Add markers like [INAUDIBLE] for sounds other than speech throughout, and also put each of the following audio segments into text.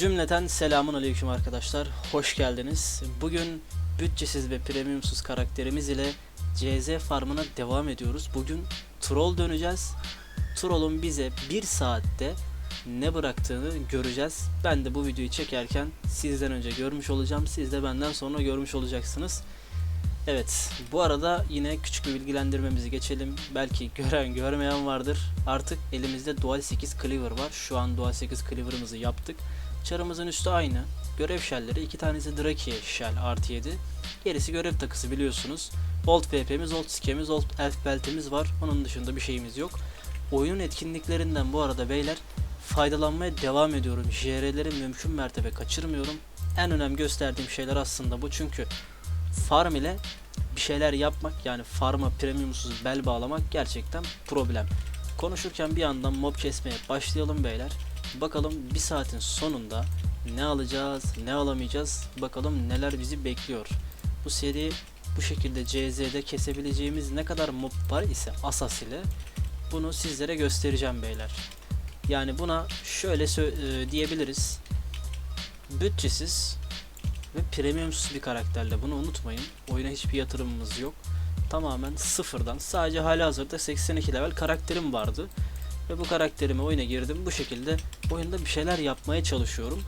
Cümleten selamun aleyküm arkadaşlar. Hoş geldiniz. Bugün bütçesiz ve premiumsuz karakterimiz ile CZ farmına devam ediyoruz. Bugün troll döneceğiz. Troll'un bize bir saatte ne bıraktığını göreceğiz. Ben de bu videoyu çekerken sizden önce görmüş olacağım. Siz de benden sonra görmüş olacaksınız. Evet, bu arada yine küçük bir bilgilendirmemizi geçelim. Belki gören görmeyen vardır. Artık elimizde Dual 8 Cleaver var. Şu an Dual 8 Cleaver'ımızı yaptık. Çarımızın üstü aynı. Görev shellleri iki tanesi Draki shell artı 7. Gerisi görev takısı biliyorsunuz. Old VP'miz, Old Skemiz, Old Elf Belt'imiz var. Onun dışında bir şeyimiz yok. Oyunun etkinliklerinden bu arada beyler faydalanmaya devam ediyorum. JR'leri mümkün mertebe kaçırmıyorum. En önem gösterdiğim şeyler aslında bu çünkü farm ile bir şeyler yapmak yani farma premiumsuz bel bağlamak gerçekten problem. Konuşurken bir yandan mob kesmeye başlayalım beyler. Bakalım bir saatin sonunda ne alacağız, ne alamayacağız, bakalım neler bizi bekliyor. Bu seri bu şekilde CZ'de kesebileceğimiz ne kadar mob var ise Asas ile bunu sizlere göstereceğim beyler. Yani buna şöyle e, diyebiliriz. Bütçesiz ve premiumsuz bir karakterle bunu unutmayın. Oyuna hiçbir yatırımımız yok. Tamamen sıfırdan sadece hali hazırda 82 level karakterim vardı. Ve bu karakterimi oyuna girdim. Bu şekilde oyunda bir şeyler yapmaya çalışıyorum.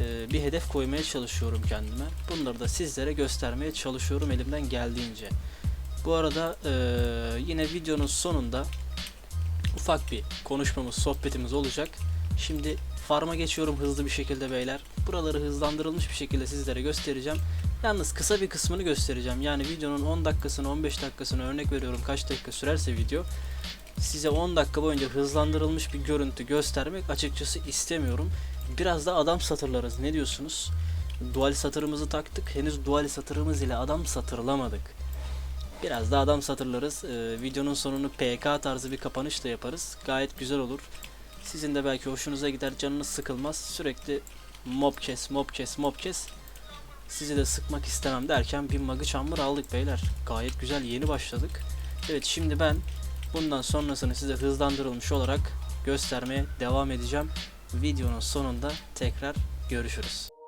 Ee, bir hedef koymaya çalışıyorum kendime. Bunları da sizlere göstermeye çalışıyorum elimden geldiğince. Bu arada ee, yine videonun sonunda ufak bir konuşmamız, sohbetimiz olacak. Şimdi farma geçiyorum hızlı bir şekilde beyler. Buraları hızlandırılmış bir şekilde sizlere göstereceğim. Yalnız kısa bir kısmını göstereceğim. Yani videonun 10 dakikasını, 15 dakikasını örnek veriyorum kaç dakika sürerse video. Size 10 dakika boyunca hızlandırılmış bir görüntü göstermek açıkçası istemiyorum. Biraz da adam satırlarız. Ne diyorsunuz? Dual satırımızı taktık. Henüz dual satırımız ile adam satırlamadık. Biraz da adam satırlarız. Ee, videonun sonunu PK tarzı bir kapanış da yaparız. Gayet güzel olur. Sizin de belki hoşunuza gider, canınız sıkılmaz. Sürekli mob kes, mob kes, mob kes. Sizi de sıkmak istemem derken bir magı çamur aldık beyler. Gayet güzel yeni başladık. Evet şimdi ben bundan sonrasını size hızlandırılmış olarak göstermeye devam edeceğim. Videonun sonunda tekrar görüşürüz.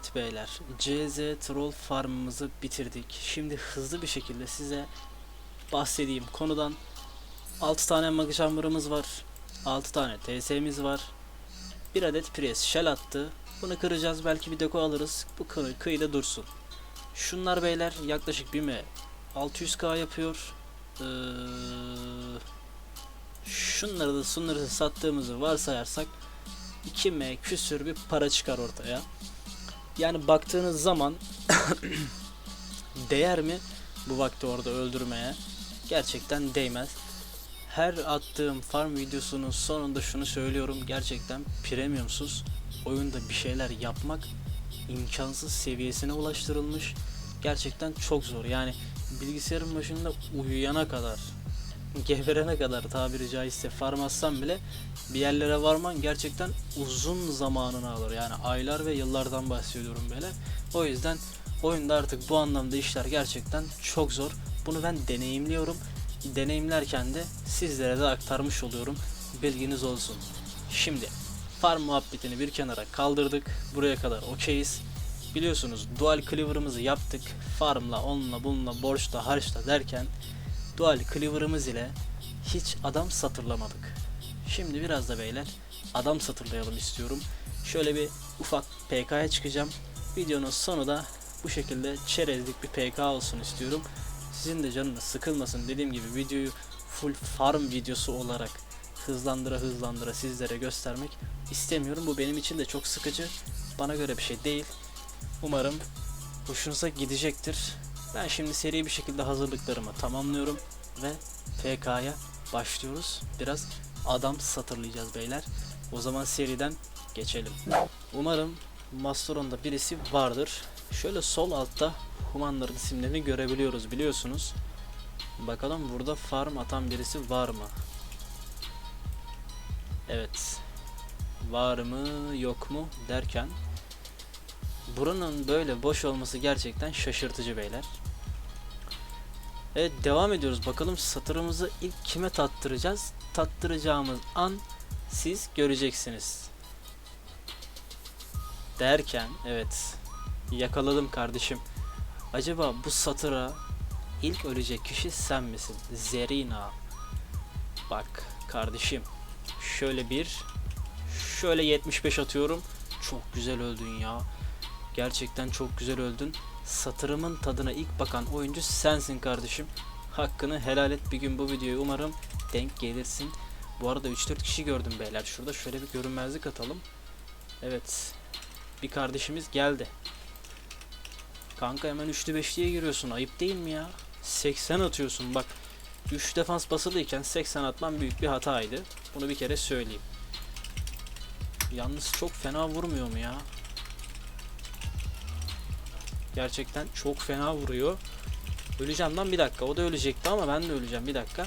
Evet beyler, CZ Troll Farm'ımızı bitirdik. Şimdi hızlı bir şekilde size bahsedeyim konudan. 6 tane Magi Chamber'ımız var. 6 tane TS'miz var. Bir adet Priest Shell attı. Bunu kıracağız belki bir deko alırız. Bu kı kıyıda dursun. Şunlar beyler yaklaşık 1 m 600k yapıyor. Ee, şunları da sunları sattığımızı varsayarsak 2 m küsür bir para çıkar ortaya. Yani baktığınız zaman [COUGHS] değer mi bu vakti orada öldürmeye? Gerçekten değmez. Her attığım farm videosunun sonunda şunu söylüyorum. Gerçekten premiumsuz oyunda bir şeyler yapmak imkansız seviyesine ulaştırılmış. Gerçekten çok zor. Yani bilgisayarın başında uyuyana kadar geberene kadar tabiri caizse farm atsam bile bir yerlere varman gerçekten uzun zamanını alır. Yani aylar ve yıllardan bahsediyorum böyle. O yüzden oyunda artık bu anlamda işler gerçekten çok zor. Bunu ben deneyimliyorum. Deneyimlerken de sizlere de aktarmış oluyorum. Bilginiz olsun. Şimdi farm muhabbetini bir kenara kaldırdık. Buraya kadar okeyiz. Biliyorsunuz dual cleaver'ımızı yaptık. Farmla, onunla, bununla, borçla, harçla derken dual cleaver'ımız ile hiç adam satırlamadık. Şimdi biraz da beyler adam satırlayalım istiyorum. Şöyle bir ufak PK'ya çıkacağım. Videonun sonu da Bu şekilde çerezlik bir PK olsun istiyorum. Sizin de canınız sıkılmasın. Dediğim gibi videoyu full farm videosu olarak hızlandıra hızlandıra sizlere göstermek istemiyorum. Bu benim için de çok sıkıcı. Bana göre bir şey değil. Umarım hoşunuza gidecektir. Ben şimdi seri bir şekilde hazırlıklarımı tamamlıyorum ve PK'ya başlıyoruz. Biraz adam satırlayacağız beyler. O zaman seriden geçelim. Umarım Masteron'da birisi vardır. Şöyle sol altta Humanların isimlerini görebiliyoruz biliyorsunuz. Bakalım burada farm atan birisi var mı? Evet. Var mı yok mu derken buranın böyle boş olması gerçekten şaşırtıcı beyler. Evet devam ediyoruz. Bakalım satırımızı ilk kime tattıracağız? Tattıracağımız an siz göreceksiniz. Derken evet yakaladım kardeşim. Acaba bu satıra ilk ölecek kişi sen misin? Zerina. Bak kardeşim. Şöyle bir şöyle 75 atıyorum. Çok güzel öldün ya. Gerçekten çok güzel öldün. Satırımın tadına ilk bakan oyuncu sensin kardeşim. Hakkını helal et. Bir gün bu videoyu umarım denk gelirsin. Bu arada 3-4 kişi gördüm beyler. Şurada şöyle bir görünmezlik atalım. Evet. Bir kardeşimiz geldi. Kanka hemen 3'lü 5'liye giriyorsun. Ayıp değil mi ya? 80 atıyorsun bak. 3 defans basılıyken 80 atman büyük bir hataydı. Bunu bir kere söyleyeyim. Yalnız çok fena vurmuyor mu ya? Gerçekten çok fena vuruyor. Öleceğim lan bir dakika. O da ölecekti ama ben de öleceğim bir dakika.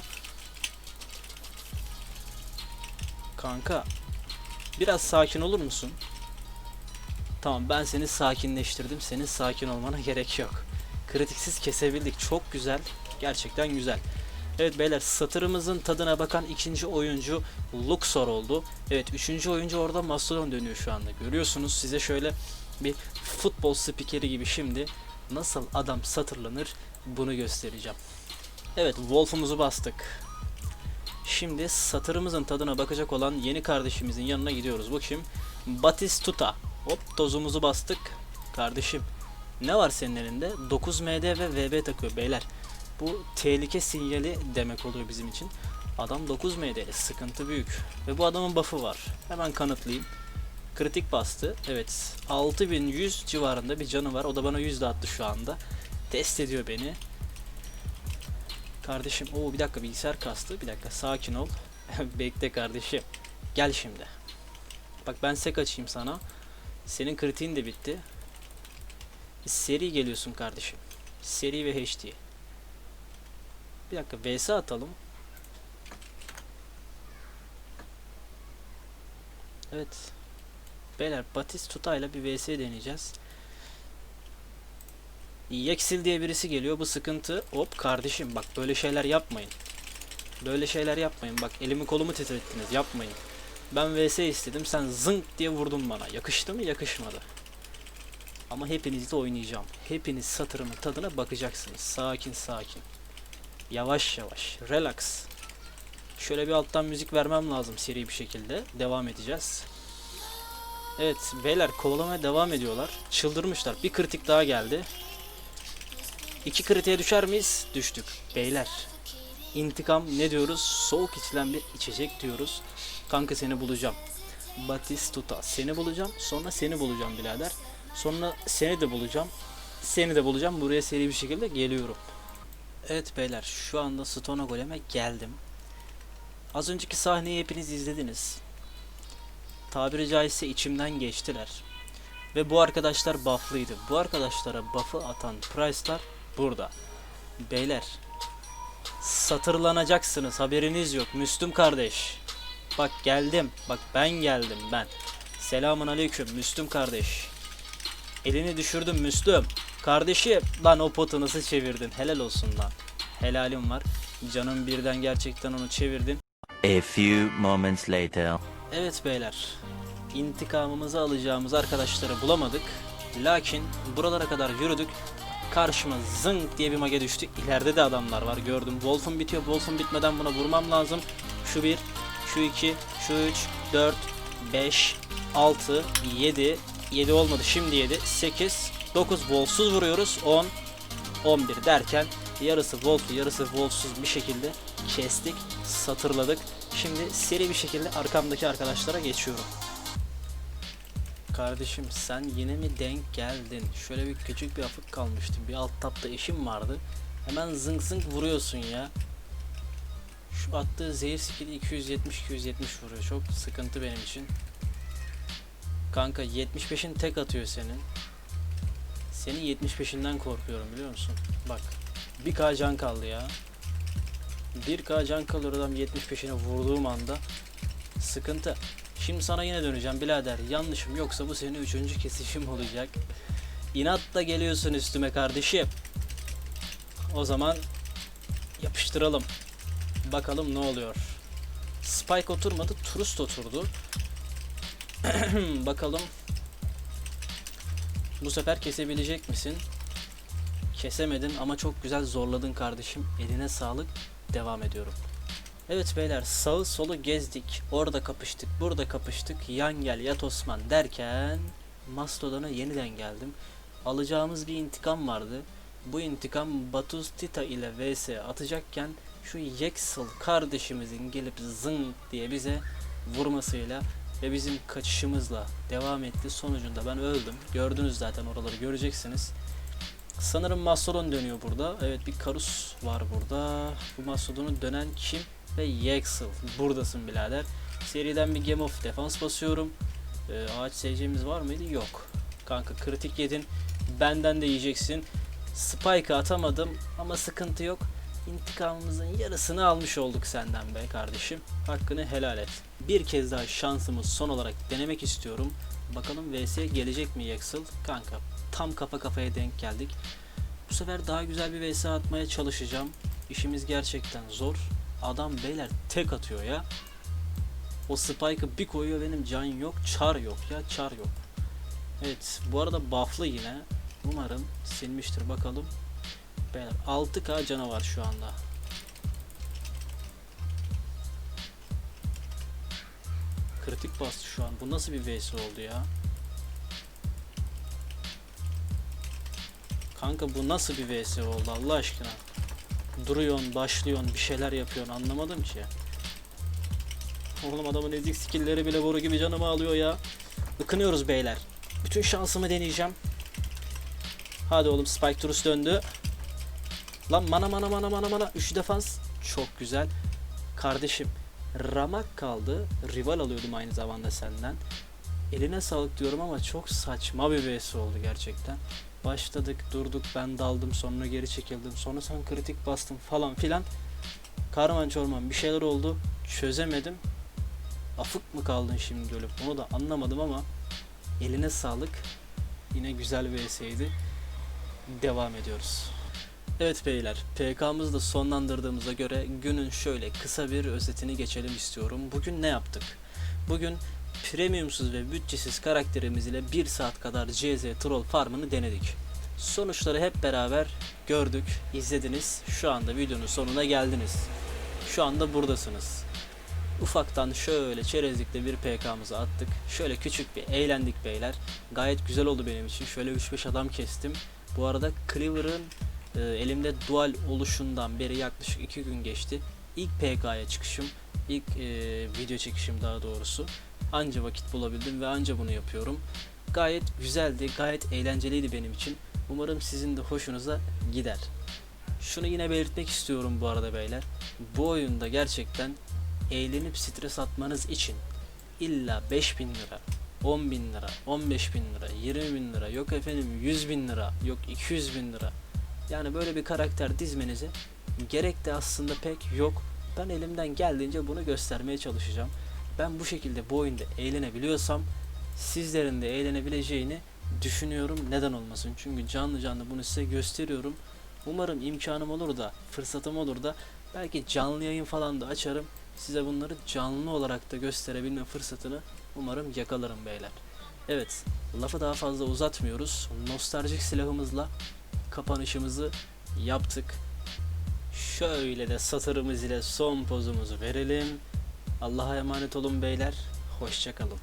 Kanka biraz sakin olur musun? Tamam ben seni sakinleştirdim. Senin sakin olmana [LAUGHS] gerek yok. Kritiksiz kesebildik. Çok güzel. Gerçekten güzel. Evet beyler satırımızın tadına bakan ikinci oyuncu Luxor oldu. Evet üçüncü oyuncu orada Mastodon dönüyor şu anda. Görüyorsunuz size şöyle bir futbol spikeri gibi şimdi nasıl adam satırlanır bunu göstereceğim. Evet Wolf'umuzu bastık. Şimdi satırımızın tadına bakacak olan yeni kardeşimizin yanına gidiyoruz. Bu kim? Batistuta. Hop tozumuzu bastık. Kardeşim ne var senin elinde? 9 MD ve VB takıyor beyler. Bu tehlike sinyali demek oluyor bizim için. Adam 9 MD'li sıkıntı büyük. Ve bu adamın buff'ı var. Hemen kanıtlayayım. Kritik bastı. Evet 6100 civarında bir canı var. O da bana yüzde attı şu anda. Test ediyor beni. Kardeşim o bir dakika bilgisayar kastı. Bir dakika sakin ol. [LAUGHS] Bekle kardeşim. Gel şimdi. Bak ben sek açayım sana. Senin kritiğin de bitti. Seri geliyorsun kardeşim. Seri ve HD. Bir dakika VS atalım. Evet. Beyler Batistuta ile bir VS deneyeceğiz. Yeksil diye birisi geliyor. Bu sıkıntı. Hop kardeşim bak böyle şeyler yapmayın. Böyle şeyler yapmayın. Bak elimi kolumu titrettiniz. Yapmayın. Ben VS istedim. Sen zınk diye vurdun bana. Yakıştı mı? Yakışmadı. Ama hepinizle oynayacağım. Hepiniz satırımın tadına bakacaksınız. Sakin sakin. Yavaş yavaş. Relax. Şöyle bir alttan müzik vermem lazım seri bir şekilde. Devam edeceğiz. Evet beyler kovalamaya devam ediyorlar. Çıldırmışlar. Bir kritik daha geldi. İki kritiğe düşer miyiz? Düştük. Beyler. İntikam ne diyoruz? Soğuk içilen bir içecek diyoruz. Kanka seni bulacağım. Batistuta seni bulacağım. Sonra seni bulacağım birader. Sonra seni de bulacağım. Seni de bulacağım. Buraya seri bir şekilde geliyorum. Evet beyler şu anda Stone Golem'e geldim. Az önceki sahneyi hepiniz izlediniz. Tabiri caizse içimden geçtiler. Ve bu arkadaşlar bufflıydı. Bu arkadaşlara buff'ı atan Price'lar burada. Beyler satırlanacaksınız haberiniz yok. Müslüm kardeş. Bak geldim. Bak ben geldim ben. Selamun aleyküm Müslüm kardeş. Elini düşürdüm Müslüm. Kardeşim lan o potu nasıl çevirdin? Helal olsun lan. Helalim var. Canım birden gerçekten onu çevirdin. A few moments later. Evet beyler. İntikamımızı alacağımız arkadaşları bulamadık. Lakin buralara kadar yürüdük. Karşıma zınk diye bir mage düştü. İleride de adamlar var gördüm. Wolf'un bitiyor. Wolf'un bitmeden buna vurmam lazım. Şu bir, şu iki, şu üç, dört, beş, altı, yedi. Yedi olmadı şimdi yedi. Sekiz. 9 Wolf'suz vuruyoruz. 10, 11 derken yarısı Wolf'lu yarısı Wolf'suz bir şekilde kestik, satırladık. Şimdi seri bir şekilde arkamdaki arkadaşlara geçiyorum. Kardeşim sen yine mi denk geldin? Şöyle bir küçük bir afık kalmıştı. Bir alt tapta işim vardı. Hemen zınk zınk vuruyorsun ya. Şu attığı zehir skill'i 270-270 vuruyor. Çok sıkıntı benim için. Kanka 75'in tek atıyor senin. Senin 75'inden korkuyorum biliyor musun? Bak 1k can kaldı ya. 1k can kalıyor adam 75'ine vurduğum anda. Sıkıntı. Şimdi sana yine döneceğim birader. Yanlışım yoksa bu senin üçüncü kesişim olacak. İnatla geliyorsun üstüme kardeşim. O zaman yapıştıralım. Bakalım ne oluyor. Spike oturmadı, Turist oturdu. [CLEARS THROAT] Bakalım. Bu sefer kesebilecek misin? Kesemedin ama çok güzel zorladın kardeşim. Eline sağlık. Devam ediyorum. Evet beyler sağı solu gezdik. Orada kapıştık, burada kapıştık. Yan gel yat Osman derken Mastodon'a yeniden geldim. Alacağımız bir intikam vardı. Bu intikam Batuz Tita ile vs atacakken şu Yexel kardeşimizin gelip zın diye bize vurmasıyla ve bizim kaçışımızla devam etti. Sonucunda ben öldüm. Gördünüz zaten oraları göreceksiniz. Sanırım Mastodon dönüyor burada. Evet bir Karus var burada. Bu Mastodon'u dönen kim? Ve Yexel. Buradasın birader. Seriden bir Game of Defense basıyorum. Ee, ağaç seveceğimiz var mıydı? Yok. Kanka kritik yedin. Benden de yiyeceksin. Spike'ı atamadım ama sıkıntı yok. İntikamımızın yarısını almış olduk senden be kardeşim. Hakkını helal et. Bir kez daha şansımı son olarak denemek istiyorum. Bakalım vs gelecek mi Yexel? Kanka tam kafa kafaya denk geldik. Bu sefer daha güzel bir vs atmaya çalışacağım. İşimiz gerçekten zor. Adam beyler tek atıyor ya. O spike'ı bir koyuyor benim can yok, çar yok ya, çar yok. Evet, bu arada buff'lı yine. Umarım silmiştir bakalım. Beyler 6k canı var şu anda. Kritik bastı şu an. Bu nasıl bir vs oldu ya? Kanka bu nasıl bir vs oldu Allah aşkına? Duruyorsun, başlıyorsun, bir şeyler yapıyorsun anlamadım ki. Oğlum adamın ezik skillleri bile boru gibi canımı alıyor ya. Ikınıyoruz beyler. Bütün şansımı deneyeceğim. Hadi oğlum Spike Turus döndü. Lan mana mana mana mana mana. 3 defans. Çok güzel. Kardeşim ramak kaldı. Rival alıyordum aynı zamanda senden. Eline sağlık diyorum ama çok saçma bir vs oldu gerçekten. Başladık durduk ben daldım sonra geri çekildim sonra sen kritik bastın falan filan. Karman çorman bir şeyler oldu çözemedim. Afık mı kaldın şimdi ölüp onu da anlamadım ama eline sağlık. Yine güzel bir vs'ydi. Devam ediyoruz. Evet beyler, PK'mızı da sonlandırdığımıza göre günün şöyle kısa bir özetini geçelim istiyorum. Bugün ne yaptık? Bugün premiumsuz ve bütçesiz karakterimiz ile 1 saat kadar CZ Troll farmını denedik. Sonuçları hep beraber gördük, izlediniz. Şu anda videonun sonuna geldiniz. Şu anda buradasınız. Ufaktan şöyle çerezlikte bir PK'mızı attık. Şöyle küçük bir eğlendik beyler. Gayet güzel oldu benim için. Şöyle 3-5 adam kestim. Bu arada Cleaver'ın e, elimde dual oluşundan beri yaklaşık 2 gün geçti. İlk PK'ya çıkışım, ilk e, video çekişim daha doğrusu. Anca vakit bulabildim ve anca bunu yapıyorum. Gayet güzeldi, gayet eğlenceliydi benim için. Umarım sizin de hoşunuza gider. Şunu yine belirtmek istiyorum bu arada beyler. Bu oyunda gerçekten eğlenip stres atmanız için illa 5000 lira, 10 bin lira, 15 bin lira, 20 bin lira, yok efendim 100 bin lira, yok 200 bin lira. Yani böyle bir karakter dizmenize gerek de aslında pek yok. Ben elimden geldiğince bunu göstermeye çalışacağım. Ben bu şekilde bu oyunda eğlenebiliyorsam sizlerin de eğlenebileceğini düşünüyorum. Neden olmasın? Çünkü canlı canlı bunu size gösteriyorum. Umarım imkanım olur da, fırsatım olur da belki canlı yayın falan da açarım. Size bunları canlı olarak da gösterebilme fırsatını umarım yakalarım beyler. Evet, lafı daha fazla uzatmıyoruz. Nostaljik silahımızla kapanışımızı yaptık. Şöyle de satırımız ile son pozumuzu verelim. Allah'a emanet olun beyler. Hoşçakalın.